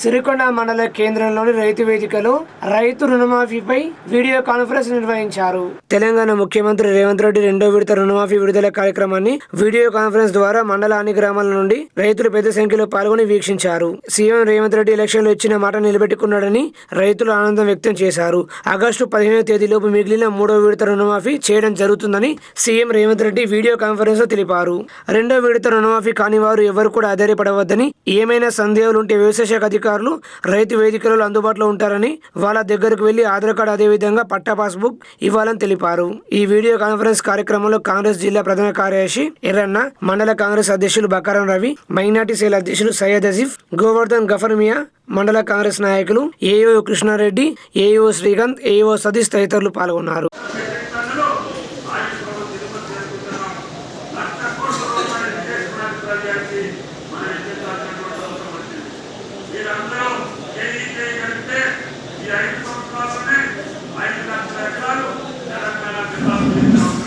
సిరికొండ మండల కేంద్రంలోని రైతు వేదికలో రైతు రుణమాఫీపై వీడియో కాన్ఫరెన్స్ నిర్వహించారు. తెలంగాణ ముఖ్యమంత్రి రేవంత్ రెడ్డి రెండో విడత రుణమాఫీ విడుదల కార్యక్రమాన్ని వీడియో కాన్ఫరెన్స్ ద్వారా మండల అన్ని గ్రామాల నుండి రైతులు పెద్ద సంఖ్యలో పాల్గొని వీక్షించారు. సీఎం రేవంత్ రెడ్డి ఎలక్షన్లో ఇచ్చిన మాట నిలబెట్టుకున్నాడని రైతులు ఆనందం వ్యక్తం చేశారు. ఆగస్టు పదిహేనో తేదీలోపు మిగిలిన మూడో విడత రుణమాఫీ చేయడం జరుగుతుందని సీఎం రేవంత్ రెడ్డి వీడియో కాన్ఫరెన్స్లో తెలిపారు. రెండో విడత రుణమాఫీ కాని వారు ఎవరు కూడా ఆధారపడవద్దని ఏమైనా సందేహాలుంటే వ్యవసాయ శాఖ అధికారులు రైతు వేదికలలో అందుబాటులో ఉంటారని వాళ్ళ దగ్గరకు వెళ్ళి ఆధార్ కార్డు అదేవిధంగా పట్టా పాస్బుక్ ఇవ్వాలని తెలిపారు. ఈ వీడియో కాన్ఫరెన్స్ కార్యక్రమంలో కాంగ్రెస్ జిల్లా ప్రధాన కార్యదర్శి ఎర్రన్న మండల కాంగ్రెస్ అధ్యక్షులు బకారం రవి మైనార్టీ సెల్ అధ్యక్షులు సయ్యద్ అజీఫ్ గోవర్ధన్ గఫర్మియా మండల కాంగ్రెస్ నాయకులు AO Krishnareddy AO Srikanth AO Satish తదితరులు పాల్గొన్నారు. మీరందరూ చేయి చేయగలిగితే ఈ ఐదు సంవత్సరాలనే ఐదు లక్షల ఎకరాలు తెలంగాణ జిల్లాలో